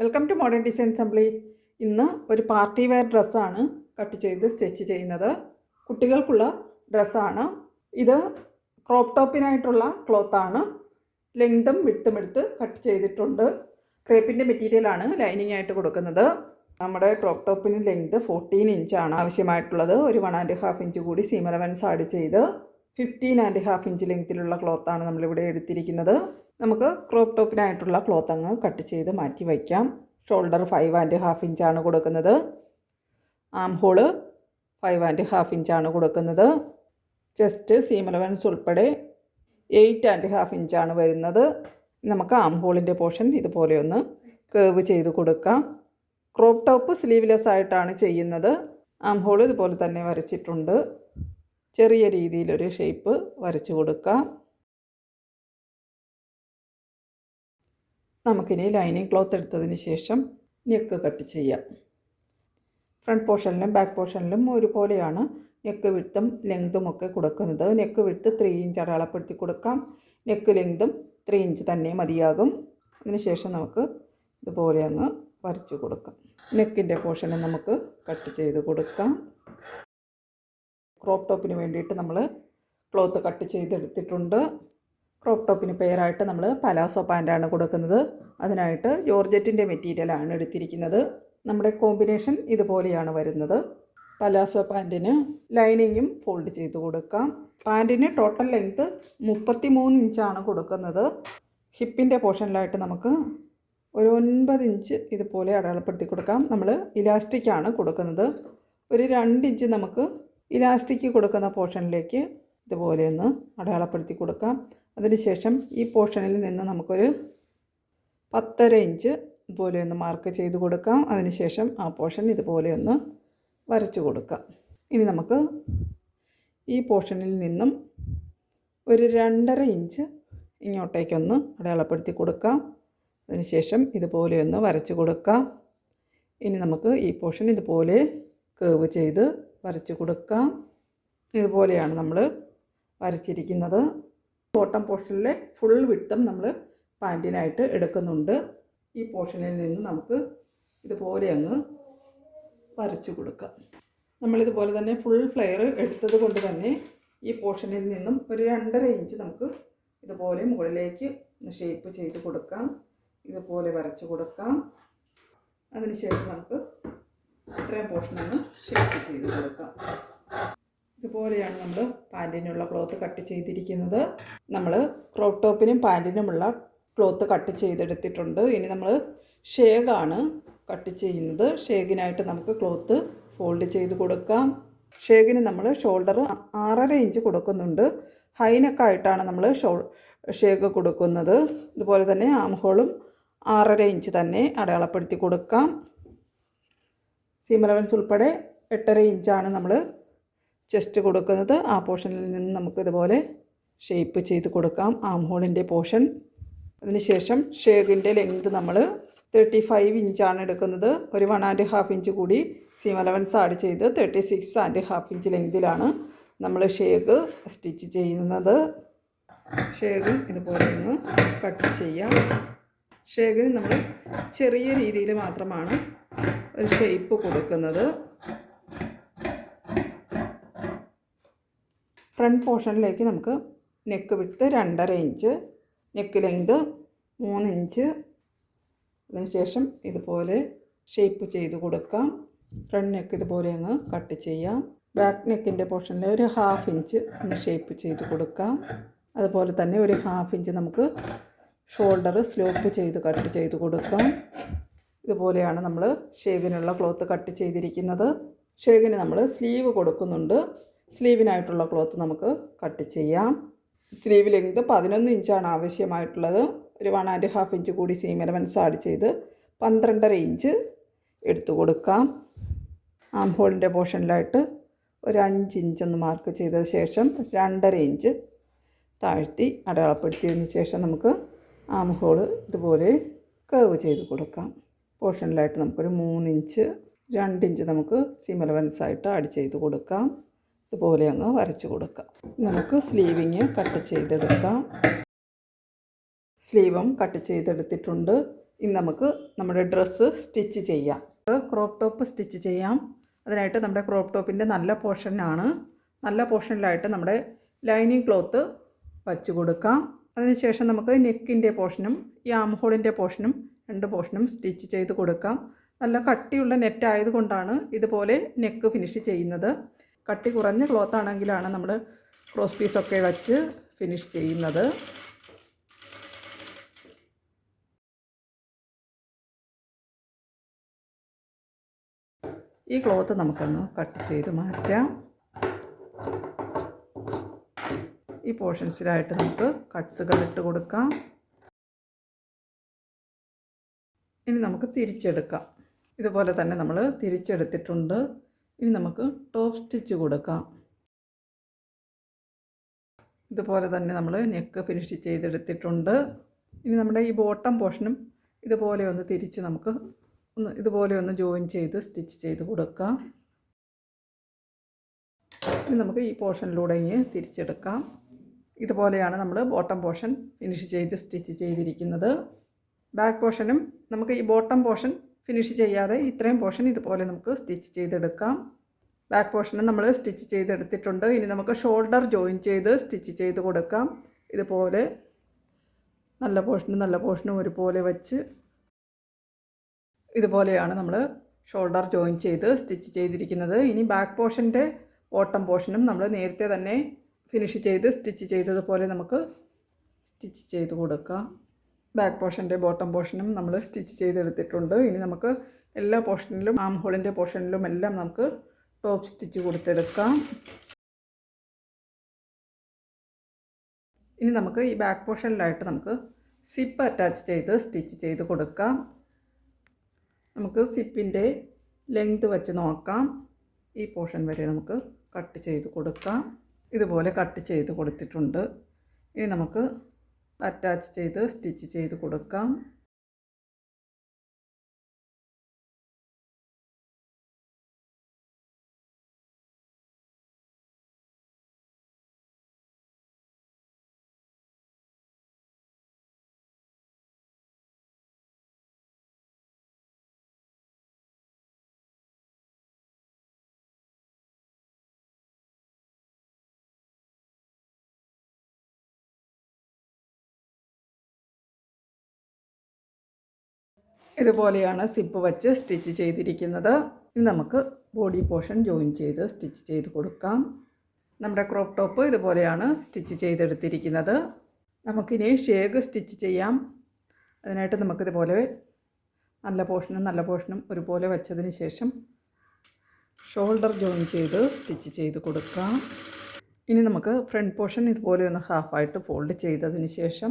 Welcome to modern design assembly ഇന്ന് ഒരു party wear ഡ്രസ്സാണ് കട്ട് ചെയ്ത് സ്റ്റിച്ച് ചെയ്യുന്നത്. കുട്ടികൾക്കുള്ള ഡ്രസ്സാണ് ഇത് ക്രോപ്പ് ടോപ്പിനായിട്ടുള്ള ക്ലോത്താണ് ലെങ്തും വിട്ടും എടുത്ത് കട്ട് ചെയ്തിട്ടുണ്ട്. ക്രേപ്പിന്റെ മെറ്റീരിയലാണ് ലൈനിങ് ആയിട്ട് കൊടുക്കുന്നത്. നമ്മുടെ ക്രോപ്പ് ടോപ്പിന് ലെങ്ത് ഫോർട്ടീൻ ഇഞ്ചാണ് ആവശ്യമായിട്ടുള്ളത്. ഒരു വൺ ആൻഡ് ഹാഫ് ഇഞ്ച് കൂടി സീം അലവൻസ് ആഡ് ചെയ്ത് ഫിഫ്റ്റീൻ ആൻഡ് ഹാഫ് ഇഞ്ച് ലെങ്ത്തിലുള്ള ക്ലോത്താണ് നമ്മളിവിടെ എടുത്തിരിക്കുന്നത്. നമുക്ക് ക്രോപ്പ് ടോപ്പിനായിട്ടുള്ള ക്ലോത്ത് അങ്ങ് കട്ട് ചെയ്ത് മാറ്റി വയ്ക്കാം. ഷോൾഡർ ഫൈവ് ആൻഡ് ഹാഫ് ഇഞ്ചാണ് കൊടുക്കുന്നത്. Arm hole five and half ഇഞ്ചാണ് കൊടുക്കുന്നത്. ചെസ്റ്റ് സീം അലവൻസ് ഉൾപ്പെടെ എയ്റ്റ് ആൻഡ് ഹാഫ് ഇഞ്ചാണ് വരുന്നത്. നമുക്ക് ആം ഹോളിന്റെ പോർഷൻ ഇതുപോലെ ഒന്ന് കേവ് ചെയ്ത് കൊടുക്കാം. ക്രോപ്പ് ടോപ്പ് സ്ലീവ്ലെസ് ആയിട്ടാണ് ചെയ്യുന്നത്. ആം ഹോൾ ഇതുപോലെ തന്നെ വരച്ചിട്ടുണ്ട്. ചെറിയ രീതിയിലൊരു ഷേപ്പ് വരച്ചു കൊടുക്കാം. നമുക്കിനി ലൈനിങ് ക്ലോത്ത് എടുത്തതിന് ശേഷം നെക്ക് കട്ട് ചെയ്യാം. ഫ്രണ്ട് പോർഷനിലും ബാക്ക് പോർഷനിലും ഒരുപോലെയാണ് നെക്ക് വിട്ടും ലെങ്തും ഒക്കെ കൊടുക്കുന്നത്. നെക്ക് വിട്ട് ത്രീ ഇഞ്ച് അടയാളപ്പെടുത്തി കൊടുക്കാം. നെക്ക് ലെങ്തും ത്രീ ഇഞ്ച് തന്നെ മതിയാകും. അതിനുശേഷം നമുക്ക് ഇതുപോലെ അങ്ങ് വരച്ചു കൊടുക്കാം. നെക്കിന്റെ പോർഷനെ നമുക്ക് കട്ട് ചെയ്ത് കൊടുക്കാം. ക്രോപ്പ് ടോപ്പിന് വേണ്ടിയിട്ട് നമ്മൾ ക്ലോത്ത് കട്ട് ചെയ്തെടുത്തിട്ടുണ്ട്. ക്രോപ്പ് ടോപ്പിന് പെയറായിട്ട് നമ്മൾ പലാസോ പാന്റാണ് കൊടുക്കുന്നത്. അതിനായിട്ട് ജോർജറ്റിന്റെ മെറ്റീരിയലാണ് എടുത്തിരിക്കുന്നത്. നമ്മുടെ കോമ്പിനേഷൻ ഇതുപോലെയാണ് വരുന്നത്. പലാസോ പാന്റിന് ലൈനിങ്ങും ഫോൾഡ് ചെയ്ത് കൊടുക്കാം. പാന്റിന് ടോട്ടൽ ലെങ്ത്ത് മുപ്പത്തി മൂന്ന് ഇഞ്ചാണ് കൊടുക്കുന്നത്. ഹിപ്പിന്റെ പോർഷനിലായിട്ട് നമുക്ക് ഒരു ഒൻപത് ഇഞ്ച് ഇതുപോലെ അടയാളപ്പെടുത്തി കൊടുക്കാം. നമ്മൾ ഇലാസ്റ്റിക്കാണ് കൊടുക്കുന്നത്. ഒരു രണ്ട് ഇഞ്ച് നമുക്ക് ഇലാസ്റ്റിക് കൊടുക്കുന്ന പോർഷനിലേക്ക് ഇതുപോലെ ഒന്ന് അടയാളപ്പെടുത്തി കൊടുക്കാം. അതിനുശേഷം ഈ പോർഷനിൽ നിന്ന് നമുക്കൊരു പത്തര ഇഞ്ച് ഇതുപോലെ ഒന്ന് മാർക്ക് ചെയ്ത് കൊടുക്കാം. അതിനുശേഷം ആ പോർഷൻ ഇതുപോലെ ഒന്ന് വരച്ചു കൊടുക്കാം. ഇനി നമുക്ക് ഈ പോർഷനിൽ നിന്നും ഒരു രണ്ടര ഇഞ്ച് ഇങ്ങോട്ടേക്കൊന്ന് അടയാളപ്പെടുത്തി കൊടുക്കാം. അതിനുശേഷം ഇതുപോലെ ഒന്ന് വരച്ചു കൊടുക്കാം. ഇനി നമുക്ക് ഈ പോർഷൻ ഇതുപോലെ കേവ് ചെയ്ത് വരച്ചു കൊടുക്കാം. ഇതുപോലെയാണ് നമ്മൾ വരച്ചിരിക്കുന്നത്. ബോട്ടം പോർഷനിലെ ഫുൾ വിട്ടം നമ്മൾ പാന്റിനായിട്ട് എടുക്കുന്നുണ്ട്. ഈ പോർഷനിൽ നിന്ന് നമുക്ക് ഇതുപോലെ അങ്ങ് വരച്ചു കൊടുക്കാം. നമ്മളിതുപോലെ തന്നെ ഫുൾ ഫ്ലെയർ എടുത്തത് കൊണ്ട് തന്നെ ഈ പോർഷനിൽ നിന്നും ഒരു രണ്ടര ഇഞ്ച് നമുക്ക് ഇതുപോലെ മുകളിലേക്ക് ഷേപ്പ് ചെയ്ത് കൊടുക്കാം. ഇതുപോലെ വരച്ചു കൊടുക്കാം. അതിനുശേഷം നമുക്ക് ഇത്രയും പോർഷനൊന്ന് ഷേപ്പ് ചെയ്ത് കൊടുക്കാം. ഇതുപോലെയാണ് നമ്മൾ പാന്റിനുള്ള ക്ലോത്ത് കട്ട് ചെയ്തിരിക്കുന്നത്. നമ്മൾ ക്രോപ്പ് ടോപ്പിനും പാന്റിനുമുള്ള ക്ലോത്ത് കട്ട് ചെയ്തെടുത്തിട്ടുണ്ട്. ഇനി നമ്മൾ ഷേഗാണ് കട്ട് ചെയ്യുന്നത്. ഷേഗിനായിട്ട് നമുക്ക് ക്ലോത്ത് ഫോൾഡ് ചെയ്ത് കൊടുക്കാം. ഷേഗിന് നമ്മൾ ഷോൾഡർ ആറര ഇഞ്ച് കൊടുക്കുന്നുണ്ട്. ഹൈനൊക്കെ ആയിട്ടാണ് നമ്മൾ ഷോ ഷേഗ് കൊടുക്കുന്നത്. ഇതുപോലെ തന്നെ ആംഹോളും ആറര ഇഞ്ച് തന്നെ അടയാളപ്പെടുത്തി കൊടുക്കാം. സീം ഉൾപ്പെടെ എട്ടര ഇഞ്ചാണ് നമ്മൾ ചെസ്റ്റ് കൊടുക്കുന്നത് ആ പോർഷനിൽ നിന്ന് നമുക്കിതുപോലെ ഷേപ്പ് ചെയ്ത് കൊടുക്കാം. ആം ഹോളിന്റെ പോർഷൻ. അതിനുശേഷം ഷേഗിന്റെ ലെങ്ത് നമ്മൾ തേർട്ടി ഫൈവ് ഇഞ്ചാണ് എടുക്കുന്നത്. ഒരു വൺ ആൻഡ് ഹാഫ് ഇഞ്ച് കൂടി സീം അലവൻസ് ആഡ് ചെയ്ത് thirty six and half inch ലെങ്തിലാണ് നമ്മൾ ഷേഗ് സ്റ്റിച്ച് ചെയ്യുന്നത്. ഷേഗ് ഇതുപോലെ ഒന്ന് കട്ട് ചെയ്യാം. ഷേഗിന് നമ്മൾ ചെറിയ രീതിയിൽ മാത്രമാണ് ഒരു ഷേപ്പ് കൊടുക്കുന്നത്. ഫ്രണ്ട് പോർഷനിലേക്ക് നമുക്ക് നെക്ക് വിട്ട് രണ്ടര ഇഞ്ച് നെക്ക് ലെങ്ത് മൂന്ന് ഇഞ്ച് അതിനുശേഷം ഇതുപോലെ ഷേപ്പ് ചെയ്ത് കൊടുക്കാം. ഫ്രണ്ട് നെക്ക് ഇതുപോലെ അങ്ങ് കട്ട് ചെയ്യാം. ബാക്ക് നെക്കിന്റെ പോർഷനിൽ ഒരു ഹാഫ് ഇഞ്ച് ഒന്ന് ഷേപ്പ് ചെയ്ത് കൊടുക്കാം. അതുപോലെ തന്നെ ഒരു ഹാഫ് ഇഞ്ച് നമുക്ക് ഷോൾഡർ സ്ലോപ്പ് ചെയ്ത് കട്ട് ചെയ്ത് കൊടുക്കാം. ഇതുപോലെയാണ് നമ്മൾ ഷേവിനുള്ള ക്ലോത്ത് കട്ട് ചെയ്തിരിക്കുന്നത്. ഷേവിന് നമ്മൾ സ്ലീവ് കൊടുക്കുന്നുണ്ട്. സ്ലീവിനായിട്ടുള്ള ക്ലോത്ത് നമുക്ക് കട്ട് ചെയ്യാം. സ്ലീവ് ലെങ്ത് പതിനൊന്ന് ഇഞ്ചാണ് ആവശ്യമായിട്ടുള്ളത്. ഒരു വൺ ആൻഡ് ഹാഫ് ഇഞ്ച് കൂടി സീം എലവൻസ് ആഡ് ചെയ്ത് പന്ത്രണ്ടര ഇഞ്ച് എടുത്തു കൊടുക്കാം. ആം ഹോളിന്റെ പോർഷനിലായിട്ട് ഒരു അഞ്ച് ഇഞ്ചൊന്ന് മാർക്ക് ചെയ്ത ശേഷം രണ്ടര ഇഞ്ച് താഴ്ത്തി അടയാളപ്പെടുത്തിയതിന് ശേഷം നമുക്ക് ആം ഹോൾ ഇതുപോലെ കർവ് ചെയ്ത് കൊടുക്കാം. പോർഷനിലായിട്ട് നമുക്കൊരു മൂന്നിഞ്ച് രണ്ടിഞ്ച് നമുക്ക് സീം എലവൻസ് ആയിട്ട് ആഡ് ചെയ്ത് കൊടുക്കാം. ഇതുപോലെ അങ്ങ് വരച്ച് കൊടുക്കാം. നമുക്ക് സ്ലീവിങ് കട്ട് ചെയ്തെടുക്കാം. സ്ലീവും കട്ട് ചെയ്തെടുത്തിട്ടുണ്ട്. ഇനി നമുക്ക് നമ്മുടെ ഡ്രസ്സ് സ്റ്റിച്ച് ചെയ്യാം. ക്രോപ്പ് ടോപ്പ് സ്റ്റിച്ച് ചെയ്യാം. അതിനായിട്ട് നമ്മുടെ ക്രോപ്പ് ടോപ്പിന്റെ നല്ല പോർഷനാണ് നല്ല പോർഷനിലായിട്ട് നമ്മുടെ ലൈനിങ് ക്ലോത്ത് വച്ച് കൊടുക്കാം. അതിനുശേഷം നമുക്ക് നെക്കിന്റെ പോർഷനും ഈ ആം ഹോളിന്റെ പോർഷനും രണ്ട് പോർഷനും സ്റ്റിച്ച് ചെയ്ത് കൊടുക്കാം. നല്ല കട്ടിയുള്ള നെറ്റ് ആയതുകൊണ്ടാണ് ഇതുപോലെ നെക്ക് ഫിനിഷ് ചെയ്യുന്നത്. കട്ടി കുറഞ്ഞ ക്ലോത്ത് ആണെങ്കിലാണ് നമ്മൾ ക്രോസ് പീസൊക്കെ വച്ച് ഫിനിഷ് ചെയ്യുന്നത്. ഈ ക്ലോത്ത് നമുക്കൊന്ന് കട്ട് ചെയ്ത് മാറ്റാം. ഈ പോർഷൻസിലായിട്ട് നമുക്ക് കട്ട്സുകൾ ഇട്ട് കൊടുക്കാം. ഇനി നമുക്ക് തിരിച്ചെടുക്കാം. ഇതുപോലെ തന്നെ നമ്മൾ തിരിച്ചെടുത്തിട്ടുണ്ട്. ഇനി നമുക്ക് ടോപ്പ് സ്റ്റിച്ച് കൊടുക്കാം. ഇതുപോലെ തന്നെ നമ്മൾ നെക്ക് ഫിനിഷ് ചെയ്തെടുത്തിട്ടുണ്ട്. ഇനി നമ്മുടെ ഈ ബോട്ടം പോർഷനും ഇതുപോലെ ഒന്ന് തിരിച്ച് നമുക്ക് ഒന്ന് ഇതുപോലെ ഒന്ന് ജോയിൻ ചെയ്ത് സ്റ്റിച്ച് ചെയ്ത് കൊടുക്കാം. ഇനി നമുക്ക് ഈ പോർഷനിലൂടെ ഇനി തിരിച്ചെടുക്കാം. ഇതുപോലെയാണ് നമ്മൾ ബോട്ടം പോർഷൻ ഫിനിഷ് ചെയ്ത് സ്റ്റിച്ച് ചെയ്തിരിക്കുന്നത്. ബാക്ക് പോർഷനും നമുക്ക് ഈ ബോട്ടം പോർഷൻ ഫിനിഷ് ചെയ്യാതെ ഇത്രയും പോർഷൻ ഇതുപോലെ നമുക്ക് സ്റ്റിച്ച് ചെയ്തെടുക്കാം. ബാക്ക് പോർഷനും നമ്മൾ സ്റ്റിച്ച് ചെയ്തെടുത്തിട്ടുണ്ട്. ഇനി നമുക്ക് ഷോൾഡർ ജോയിൻ ചെയ്ത് സ്റ്റിച്ച് ചെയ്ത് കൊടുക്കാം. ഇതുപോലെ നല്ല പോർഷനും നല്ല പോർഷനും ഒരുപോലെ വച്ച് ഇതുപോലെയാണ് നമ്മൾ ഷോൾഡർ ജോയിൻ ചെയ്ത് സ്റ്റിച്ച് ചെയ്തിരിക്കുന്നത്. ഇനി ബാക്ക് പോർഷന്റെ ഓട്ടം പോർഷനും നമ്മൾ നേരത്തെ തന്നെ ഫിനിഷ് ചെയ്ത് സ്റ്റിച്ച് ചെയ്തതുപോലെ നമുക്ക് സ്റ്റിച്ച് ചെയ്ത് കൊടുക്കാം. ബാക്ക് പോർഷന്റെ ബോട്ടം പോർഷനും നമ്മൾ സ്റ്റിച്ച് ചെയ്തെടുത്തിട്ടുണ്ട്. ഇനി നമുക്ക് എല്ലാ പോർഷനിലും ആം ഹോളിന്റെ പോർഷനിലും എല്ലാം നമുക്ക് ടോപ്പ് സ്റ്റിച്ച് കൊടുത്തെടുക്കാം. ഇനി നമുക്ക് ഈ ബാക്ക് പോർഷനിലായിട്ട് നമുക്ക് സിപ്പ് അറ്റാച്ച് ചെയ്ത് സ്റ്റിച്ച് ചെയ്ത് കൊടുക്കാം. നമുക്ക് സിപ്പിന്റെ ലെങ്ത് വെച്ച് നോക്കാം. ഈ പോർഷൻ വരെ നമുക്ക് കട്ട് ചെയ്ത് കൊടുക്കാം. ഇതുപോലെ കട്ട് ചെയ്ത് കൊടുത്തിട്ടുണ്ട്. ഇനി നമുക്ക് അറ്റാച്ച് ചെയ്ത് സ്റ്റിച്ച് ചെയ്ത് കൊടുക്കാം. ഇതുപോലെയാണ് സിപ്പ് വച്ച് സ്റ്റിച്ച് ചെയ്തിരിക്കുന്നത്. ഇനി നമുക്ക് ബോഡി പോർഷൻ ജോയിൻ ചെയ്ത് സ്റ്റിച്ച് ചെയ്ത് കൊടുക്കാം. നമ്മുടെ ക്രോപ്പ് ടോപ്പ് ഇതുപോലെയാണ് സ്റ്റിച്ച് ചെയ്തെടുത്തിരിക്കുന്നത്. നമുക്കിനി ഷേഗ് സ്റ്റിച്ച് ചെയ്യാം. അതിനായിട്ട് നമുക്കിതുപോലെ നല്ല പോർഷനും നല്ല പോർഷനും ഒരുപോലെ വെച്ചതിന് ശേഷം ഷോൾഡർ ജോയിൻ ചെയ്ത് സ്റ്റിച്ച് ചെയ്ത് കൊടുക്കാം. ഇനി നമുക്ക് ഫ്രണ്ട് പോർഷൻ ഇതുപോലെ ഒന്ന് ഹാഫായിട്ട് ഫോൾഡ് ചെയ്തതിന് ശേഷം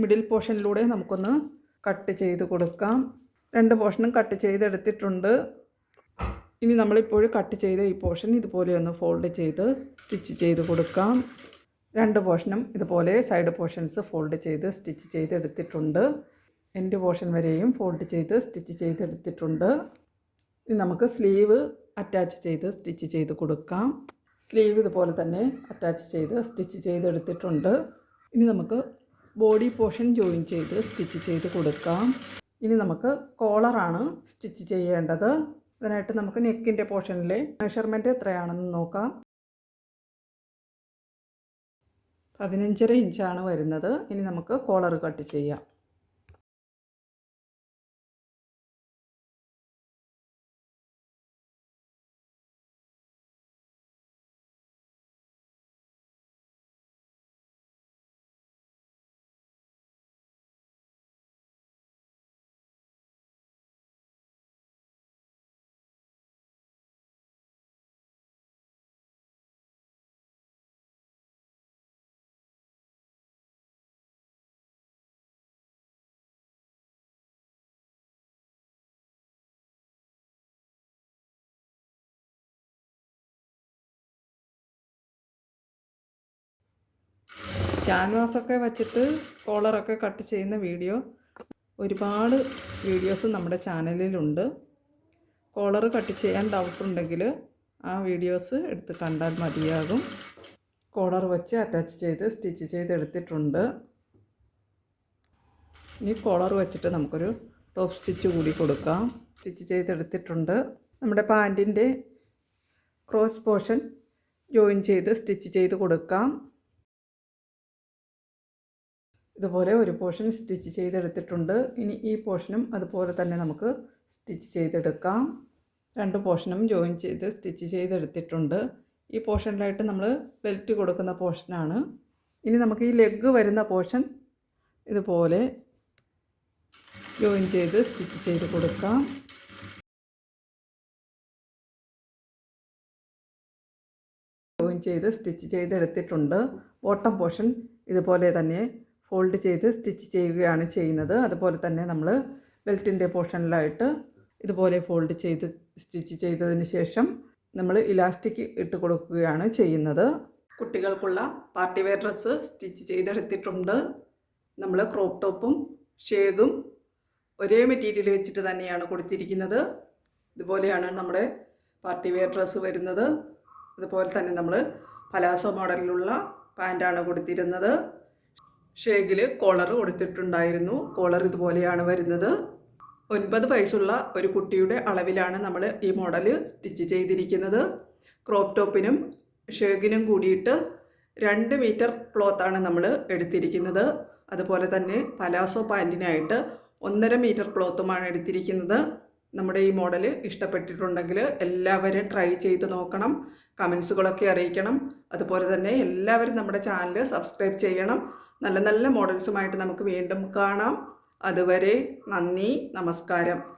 മിഡിൽ പോർഷനിലൂടെ നമുക്കൊന്ന് കട്ട് ചെയ്ത് കൊടുക്കാം. രണ്ട് പോർഷനും കട്ട് ചെയ്തെടുത്തിട്ടുണ്ട്. ഇനി നമ്മളിപ്പോൾ കട്ട് ചെയ്ത ഈ പോർഷൻ ഇതുപോലെ ഒന്ന് ഫോൾഡ് ചെയ്ത് സ്റ്റിച്ച് ചെയ്ത് കൊടുക്കാം. രണ്ട് പോർഷനും ഇതുപോലെ സൈഡ് പോർഷൻസ് ഫോൾഡ് ചെയ്ത് സ്റ്റിച്ച് ചെയ്തെടുത്തിട്ടുണ്ട്. എന്റെ പോർഷൻ വരെയും ഫോൾഡ് ചെയ്ത് സ്റ്റിച്ച് ചെയ്തെടുത്തിട്ടുണ്ട്. ഇനി നമുക്ക് സ്ലീവ് അറ്റാച്ച് ചെയ്ത് സ്റ്റിച്ച് ചെയ്ത് കൊടുക്കാം. സ്ലീവ് ഇതുപോലെ തന്നെ അറ്റാച്ച് ചെയ്ത് സ്റ്റിച്ച് ചെയ്തെടുത്തിട്ടുണ്ട്. ഇനി നമുക്ക് ബോഡി പോർഷൻ ജോയിൻ ചെയ്ത് സ്റ്റിച്ച് ചെയ്ത് കൊടുക്കാം. ഇനി നമുക്ക് കോളറാണ് സ്റ്റിച്ച് ചെയ്യേണ്ടത്. അതിനായിട്ട് നമുക്ക് നെക്കിന്റെ പോർഷനിലെ മെഷർമെന്റ് എത്രയാണെന്ന് നോക്കാം. പതിനഞ്ചര ഇഞ്ചാണ് വരുന്നത്. ഇനി നമുക്ക് കോളർ കട്ട് ചെയ്യാം. ക്യാൻവാസൊക്കെ വച്ചിട്ട് കോളറൊക്കെ കട്ട് ചെയ്യുന്ന വീഡിയോ ഒരുപാട് വീഡിയോസ് നമ്മുടെ ചാനലിലുണ്ട്. കോളർ കട്ട് ചെയ്യാൻ ഡൗട്ട് ഉണ്ടെങ്കിൽ ആ വീഡിയോസ് എടുത്ത് കണ്ടാൽ മതിയാകും. കോളർ വെച്ച് അറ്റാച്ച് ചെയ്ത് സ്റ്റിച്ച് ചെയ്തെടുത്തിട്ടുണ്ട് ഇനി കോളർ വെച്ചിട്ട് നമുക്കൊരു ടോപ്പ് സ്റ്റിച്ച് കൂടി കൊടുക്കാം. സ്റ്റിച്ച് ചെയ്തെടുത്തിട്ടുണ്ട് നമ്മുടെ പാന്റിന്റെ ക്രോസ് പോർഷൻ ജോയിൻ ചെയ്ത് സ്റ്റിച്ച് ചെയ്ത് കൊടുക്കാം. ഇതുപോലെ ഒരു പോർഷൻ സ്റ്റിച്ച് ചെയ്തെടുത്തിട്ടുണ്ട്. ഇനി ഈ പോർഷനും അതുപോലെ തന്നെ നമുക്ക് സ്റ്റിച്ച് ചെയ്തെടുക്കാം. രണ്ട് പോർഷനും ജോയിൻ ചെയ്ത് സ്റ്റിച്ച് ചെയ്തെടുത്തിട്ടുണ്ട്. ഈ പോർഷനിലായിട്ട് നമ്മൾ ബെൽറ്റ് കൊടുക്കുന്ന പോർഷനാണ് ഇനി നമുക്ക് ഈ ലെഗ് വരുന്ന പോർഷൻ ഇതുപോലെ ജോയിൻ ചെയ്ത് സ്റ്റിച്ച് ചെയ്ത് കൊടുക്കാം. ജോയിൻ ചെയ്ത് സ്റ്റിച്ച് ചെയ്തെടുത്തിട്ടുണ്ട്. ബോട്ടം പോർഷൻ ഇതുപോലെ തന്നെ ഫോൾഡ് ചെയ്ത് സ്റ്റിച്ച് ചെയ്യുകയാണ് ചെയ്യുന്നത്. അതുപോലെ തന്നെ നമ്മൾ ബെൽറ്റിന്റെ പോർഷനിലായിട്ട് ഇതുപോലെ ഫോൾഡ് ചെയ്ത് സ്റ്റിച്ച് ചെയ്തതിന് ശേഷം നമ്മൾ ഇലാസ്റ്റിക് ഇട്ട് കൊടുക്കുകയാണ് ചെയ്യുന്നത്. കുട്ടികൾക്കുള്ള പാർട്ടി വെയർ ഡ്രസ്സ് സ്റ്റിച്ച് ചെയ്തെടുത്തിട്ടുണ്ട്. നമ്മൾ ക്രോപ്പ് ടോപ്പും ഷേഗും ഒരേ മെറ്റീരിയൽ വെച്ചിട്ട് തന്നെയാണ് കൊടുത്തിരിക്കുന്നത്. ഇതുപോലെയാണ് നമ്മുടെ പാർട്ടി വെയർ ഡ്രസ്സ് വരുന്നത്. അതുപോലെ തന്നെ നമ്മൾ പലാസോ മോഡലിലുള്ള പാന്റാണ് കൊടുത്തിരുന്നത്. ഷേഗിൽ കോളർ കൊടുത്തിട്ടുണ്ടായിരുന്നു. കോളർ ഇതുപോലെയാണ് വരുന്നത്. ഒൻപത് വയസ്സുള്ള ഒരു കുട്ടിയുടെ അളവിലാണ് നമ്മൾ ഈ മോഡൽ സ്റ്റിച്ച് ചെയ്തിരിക്കുന്നത്. ക്രോപ്പ് ടോപ്പിനും ഷേഗിനും കൂടിയിട്ട് രണ്ട് മീറ്റർ ക്ലോത്താണ് നമ്മൾ എടുത്തിരിക്കുന്നത്. അതുപോലെ തന്നെ പലാസോ പാന്റിനായിട്ട് ഒന്നര മീറ്റർ ക്ലോത്തുമാണ് എടുത്തിരിക്കുന്നത്. നമ്മുടെ ഈ മോഡൽ ഇഷ്ടപ്പെട്ടിട്ടുണ്ടെങ്കിൽ എല്ലാവരും ട്രൈ ചെയ്ത് നോക്കണം. കമൻസുകളൊക്കെ അറിയിക്കണം. അതുപോലെ തന്നെ എല്ലാവരും നമ്മുടെ ചാനൽ സബ്സ്ക്രൈബ് ചെയ്യണം. നല്ല നല്ല മോഡൽസുമായിട്ട് നമുക്ക് വീണ്ടും കാണാം. അതുവരെ നന്ദി നമസ്കാരം.